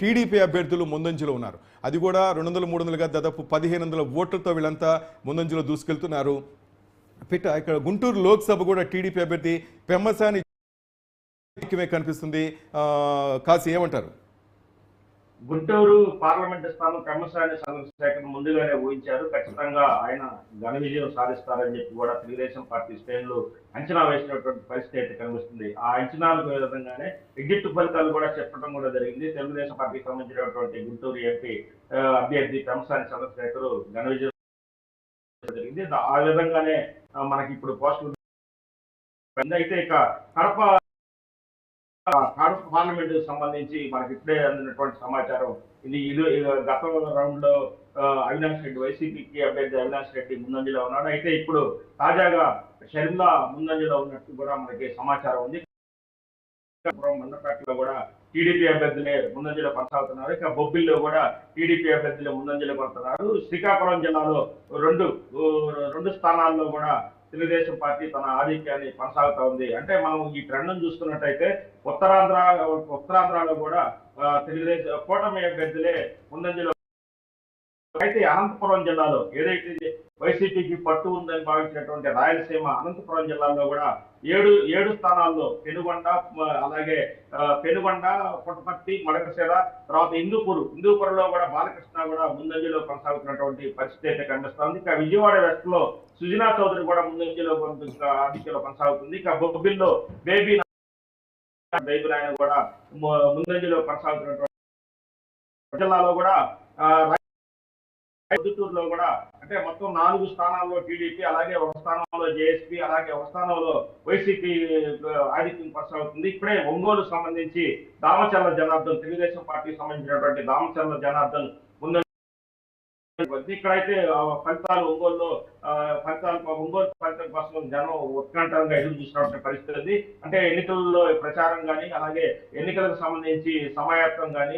TDP అభ్యర్థులు ముందంజలో ఉన్నారు. అది కూడా రెండు వందల మూడు వందలుగా దాదాపు పదిహేను వందల ఓట్లతో వీళ్ళంతా ముందంజలో దూసుకెళ్తున్నారు. పిట్ట ఇక్కడ గుంటూరు లోక్సభ కూడా టీడీపీ అభ్యర్థి పెమ్మసాని కనిపిస్తుంది. కాసి ఏమంటారు? గుంటూరు పార్లమెంటు స్థానం క్రమశాని చంద్రశేఖర్ ముందుగానే ఊహించారు. ఖచ్చితంగా ఆయన ఘన విజయం సాధిస్తారని చెప్పి కూడా తెలుగుదేశం పార్టీ శ్రేణులు అంచనా వేసినటువంటి పరిస్థితి అయితే కనిపిస్తుంది. ఆ అంచనాలకు విధంగానే ఎగ్జిట్ ఫలితాలు కూడా చెప్పడం కూడా జరిగింది. తెలుగుదేశం పార్టీకి సంబంధించినటువంటి గుంటూరు ఎంపీ అభ్యర్థి క్రమశాని చంద్రశేఖర్ ఘన విజయం జరిగింది. ఆ విధంగానే మనకి ఇప్పుడు పోస్టులు అయితే ఇక కడప కడప పార్లమెంట్ సంబంధించి మనకి ఇప్పుడే అందినటువంటి సమాచారం. ఇది ఇది గత రౌండ్లో అవినాష్ రెడ్డి వైసీపీకి అభ్యర్థి అవినాష్ రెడ్డి ముందంజలో ఉన్నాడు. అయితే ఇప్పుడు తాజాగా షర్మిల ముందంజలో ఉన్నట్టు కూడా మనకి సమాచారం ఉంది. మండపేటలో కూడా టీడీపీ అభ్యర్థులే ముందంజలో కొనసాగుతున్నారు. ఇక బొబ్బిల్లో కూడా టీడీపీ అభ్యర్థులే ముందంజలో కొడుతున్నారు శ్రీకాకుళం జిల్లాలో రెండు రెండు స్థానాల్లో కూడా తెలుగుదేశం పార్టీ తన ఆధిక్యాన్ని కొనసాగుతా ఉంది. అంటే మనం ఈ ట్రెండ్ చూస్తున్నట్టయితే ఉత్తరాంధ్ర ఉత్తరాంధ్రలో కూడా తెలుగుదేశం కూటమి అభ్యర్థులే ముందంజలో. అయితే అనంతపురం జిల్లాలో ఏదైతే వైసీపీకి పట్టు ఉందని భావించినటువంటి రాయలసీమ అనంతపురం జిల్లాలో కూడా ఏడు ఏడు స్థానాల్లో పెనుగొండ అలాగే పెనుగొండ పుట్టపర్తి మడకశిర తర్వాత ఇందుపూరు. ఇందుపూరులో కూడా బాలకృష్ణ కూడా ముందంజలో కొనసాగుతున్నటువంటి పరిస్థితి అయితే కనిపిస్తుంది. ఇక విజయవాడ వెస్ట్లో సుజనా చౌదరి కూడా ముందంజలో కొన- ఆధిక్యంలో కొనసాగుతుంది. ఇక బొబ్బిల్లో బేబీ బేబీ నాయన కూడా ముందంజలో కొనసాగుతున్నటువంటి జిల్లాలో కూడా పొద్దుటూరులో కూడా అంటే మొత్తం నాలుగు స్థానాల్లో టీడీపీ అలాగే ఒక స్థానంలో జేఎస్పీ అలాగే ఒక స్థానంలో వైసీపీ ఆధిక్యం కొనసాగుతుంది. ఇప్పుడే ఒంగోలు సంబంధించి దామచర్ల జనార్దన్ తెలుగుదేశం పార్టీకి సంబంధించినటువంటి దామచర్ల జనార్దన్ ముందు ఇక్కడైతే ఫలితాలు ఒంగోలులో ఫలితాలు ఒంగోలు ఫలితం కోసం జనం ఉత్కంఠంగా ఎదురు చూసినటువంటి పరిస్థితి ఉంది. అంటే ఎన్నికల్లో ప్రచారం కానీ అలాగే ఎన్నికలకు సంబంధించి సమాయత్తం కానీ